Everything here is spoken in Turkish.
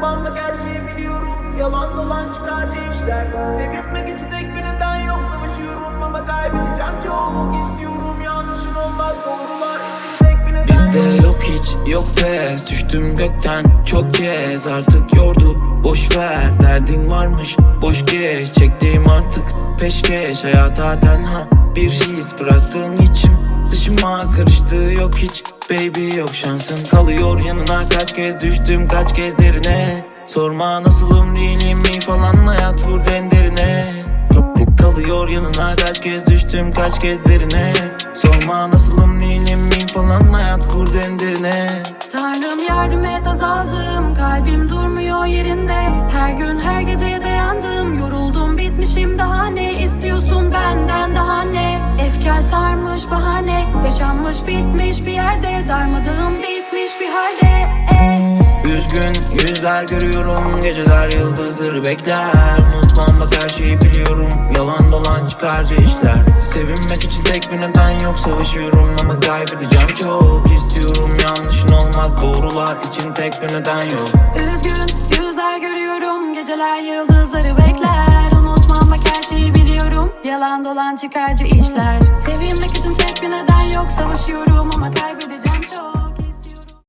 Unutmam her biliyorum. Yalan dolan çıkarcı işler Sevinmek için tek yok Savaşıyorum. Ama kaybedeceğim çok istiyorum. Yanlışın olmaz doğrular Bizde yok hiç yok pes Düştüm gökten çok kez. Artık yordu boş ver. Derdin varmış boş geç. Çektiğim artık peşkeş Hayata tenha bir his Bıraktığın içim Dışıma karıştı. Yok hiç Baby yok şansın. Kalıyor yanına. Kaç kez düştüm kaç kez derine. Sorma nasılım değilim mi falan. Hayat vurdu en derine Kalıyor yanına. Kaç kez düştüm kaç kez derine. Sorma nasılım değilim miyim falan. Hayat vurdu en derine Tanrım yardım et azaldım. Kalbim durmuyor yerinde. Her gün her geceye dayandım Yaşanmış bitmiş bir yerde Darmadağım bitmiş bir halde. Üzgün yüzler görüyorum Geceler yıldızları bekler. Unutmam bak her şeyi biliyorum Yalan dolan çıkarcı işler. Sevinmek için tek bir neden yok Savaşıyorum ama kaybedeceğim çok. İstiyorum Yanlışın olmak doğrular için tek bir neden yok. Üzgün yüzler görüyorum Geceler yıldızları bekler Yalan dolan çıkarcı işler. Sevinmek için tek bir neden yok. Savaşıyorum ama kaybedeceğim